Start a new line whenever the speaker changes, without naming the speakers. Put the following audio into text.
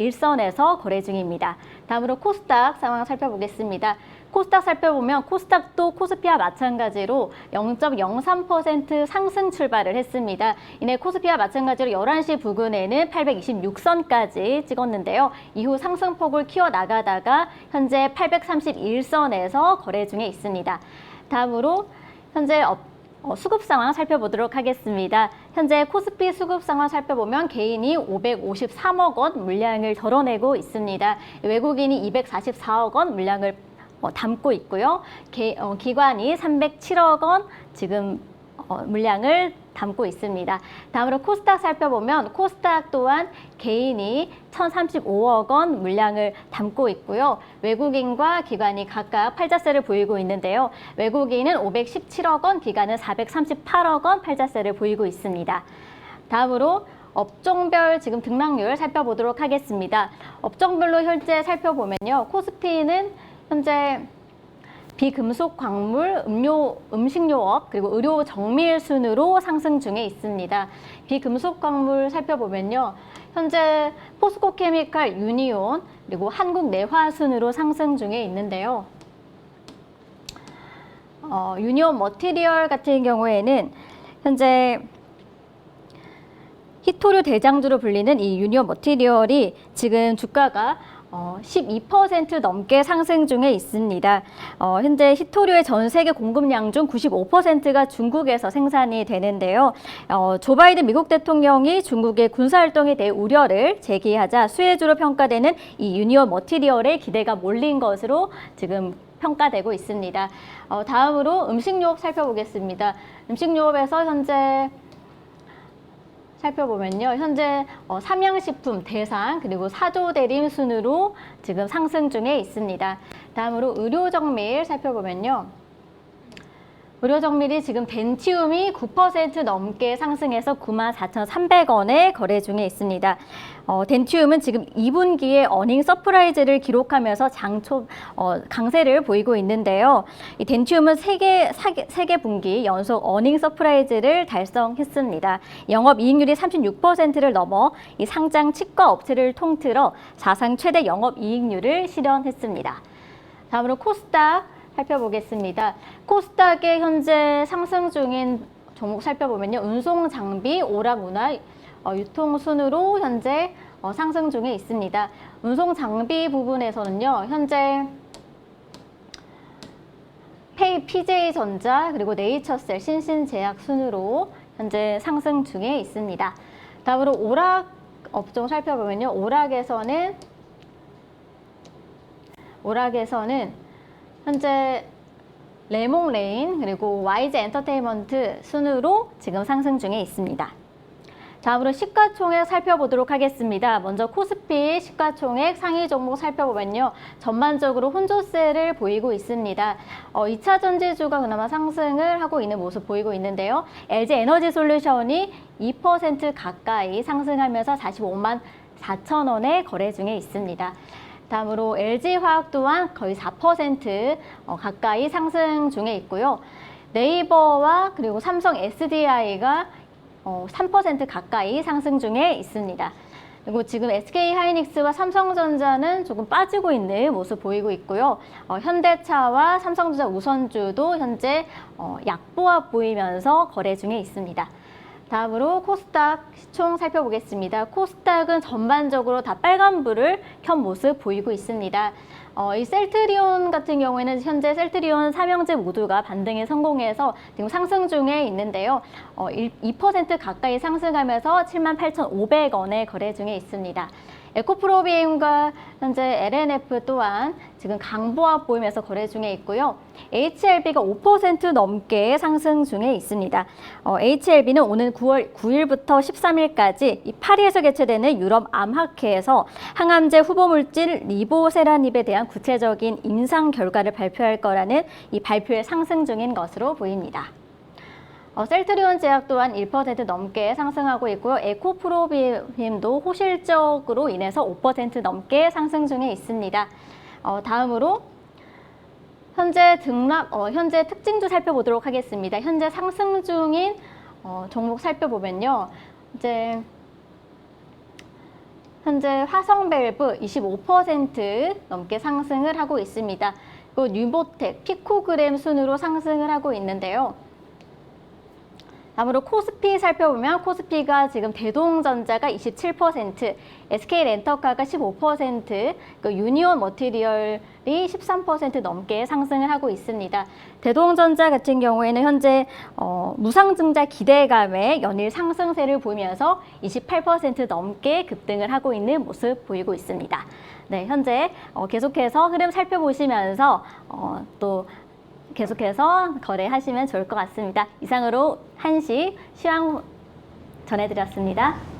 일선에서 거래 중입니다. 다음으로 코스닥 상황 살펴보겠습니다. 코스닥 살펴보면 코스닥도 코스피와 마찬가지로 0.03% 상승 출발을 했습니다. 이내 코스피와 마찬가지로 11시 부근에는 826선까지 찍었는데요. 이후 상승폭을 키워나가다가 현재 831선에서 거래 중에 있습니다. 다음으로 현재 업 어, 수급 상황 살펴보도록 하겠습니다. 현재 코스피 수급 상황 살펴보면 개인이 553억 원 물량을 덜어내고 있습니다. 외국인이 244억 원 물량을 어, 담고 있고요. 개, 어, 기관이 307억 원 지금 어, 물량을 담고 있습니다. 다음으로 코스닥 살펴보면 코스닥 또한 개인이 1,035억 원 물량을 담고 있고요. 외국인과 기관이 각각 팔자세를 보이고 있는데요. 외국인은 517억 원, 기관은 438억 원 팔자세를 보이고 있습니다. 다음으로 업종별 지금 등락률 살펴보도록 하겠습니다. 업종별로 현재 살펴보면요. 코스피는 현재 비금속 광물, 음료, 음식료업, 그리고 의료 정밀 순으로 상승 중에 있습니다. 비금속 광물 살펴보면요. 현재 포스코 케미칼 유니온, 그리고 한국 내화 순으로 상승 중에 있는데요. 어, 유니온 머티리얼 같은 경우에는 현재 히토류 대장주로 불리는 이 유니온 머티리얼이 지금 주가가 어, 12% 넘게 상승 중에 있습니다. 어, 현재 히토류의 전 세계 공급량 중 95%가 중국에서 생산이 되는데요. 어, 조 바이든 미국 대통령이 중국의 군사 활동에 대해 우려를 제기하자 수혜주로 평가되는 이 유니온 머티리얼의 기대가 몰린 것으로 지금 평가되고 있습니다. 어, 다음으로 음식료업 살펴보겠습니다. 음식료업에서 현재 살펴보면요. 현재 어, 삼양식품 대상 그리고 사조 대림 순으로 지금 상승 중에 있습니다. 다음으로 의료정밀 살펴보면요. 의료정밀이 지금 덴티움이 9% 넘게 상승해서 94,300원에 거래 중에 있습니다. 어, 덴티움은 지금 2분기에 어닝 서프라이즈를 기록하면서 장초 어, 강세를 보이고 있는데요. 이 덴티움은 세개 세개 분기 연속 어닝 서프라이즈를 달성했습니다. 영업 이익률이 36%를 넘어 이 상장 치과 업체를 통틀어 사상 최대 영업 이익률을 실현했습니다. 다음으로 코스닥 살펴보겠습니다. 코스닥의 현재 상승 중인 종목 살펴보면요. 운송 장비, 오락 문화, 어, 유통 순으로 현재 어, 상승 중에 있습니다. 운송 장비 부분에서는요. 현재 페이 PJ전자 그리고 네이처셀 신신제약 순으로 현재 상승 중에 있습니다. 다음으로 오락 업종 살펴보면요. 오락에서는 오락에서는 현재 레몽레인 그리고 YG 엔터테인먼트 순으로 지금 상승 중에 있습니다. 다음으로 시가총액 살펴보도록 하겠습니다. 먼저 코스피 시가총액 상위 종목 살펴보면요. 전반적으로 혼조세를 보이고 있습니다. 어, 2차 전지주가 그나마 상승을 하고 있는 모습 보이고 있는데요. LG 에너지 솔루션이 2% 가까이 상승하면서 45만 4천 원에 거래 중에 있습니다. 다음으로 LG화학 또한 거의 4% 어, 가까이 상승 중에 있고요. 네이버와 그리고 삼성 SDI가 어, 3% 가까이 상승 중에 있습니다. 그리고 지금 SK 하이닉스와 삼성전자는 조금 빠지고 있는 모습 보이고 있고요. 어, 현대차와 삼성전자 우선주도 현재 어, 약보합 보이면서 거래 중에 있습니다. 다음으로 코스닥 시총 살펴보겠습니다. 코스닥은 전반적으로 다 빨간불을 켠 모습 보이고 있습니다. 어, 이 셀트리온 같은 경우에는 현재 셀트리온 삼형제 모두가 반등에 성공해서 지금 상승 중에 있는데요. 어, 2% 가까이 상승하면서 78,500원에 거래 중에 있습니다. 에코프로비엠과 현재 LNF 또한 지금 강보합 보이면서 거래 중에 있고요. HLB가 5% 넘게 상승 중에 있습니다. 어, HLB는 오는 9월 9일부터 13일까지 이 파리에서 개최되는 유럽 암학회에서 항암제 후보 물질 리보세라닙에 대한 구체적인 임상 결과를 발표할 거라는 이 발표에 상승 중인 것으로 보입니다. 어, 셀트리온 제약 또한 1% 넘게 상승하고 있고요. 에코프로비엠도 호실적으로 인해서 5% 넘게 상승 중에 있습니다. 어, 다음으로 현재 등락, 어, 현재 특징주 살펴보도록 하겠습니다. 현재 상승 중인 어, 종목 살펴보면요. 이제 현재 화성밸브 25% 넘게 상승을 하고 있습니다. 그리고 뉴보텍, 피코그램 순으로 상승을 하고 있는데요. 다음으로 코스피 살펴보면 코스피가 지금 대동전자가 27%, SK 렌터카가 15%, 그 유니온 머티리얼이 13% 넘게 상승을 하고 있습니다. 대동전자 같은 경우에는 현재 어, 무상증자 기대감에 연일 상승세를 보이면서 28% 넘게 급등을 하고 있는 모습 보이고 있습니다. 네, 현재 어, 계속해서 흐름 살펴보시면서 어, 또 계속해서 거래하시면 좋을 것 같습니다. 이상으로 한시 시황 전해드렸습니다.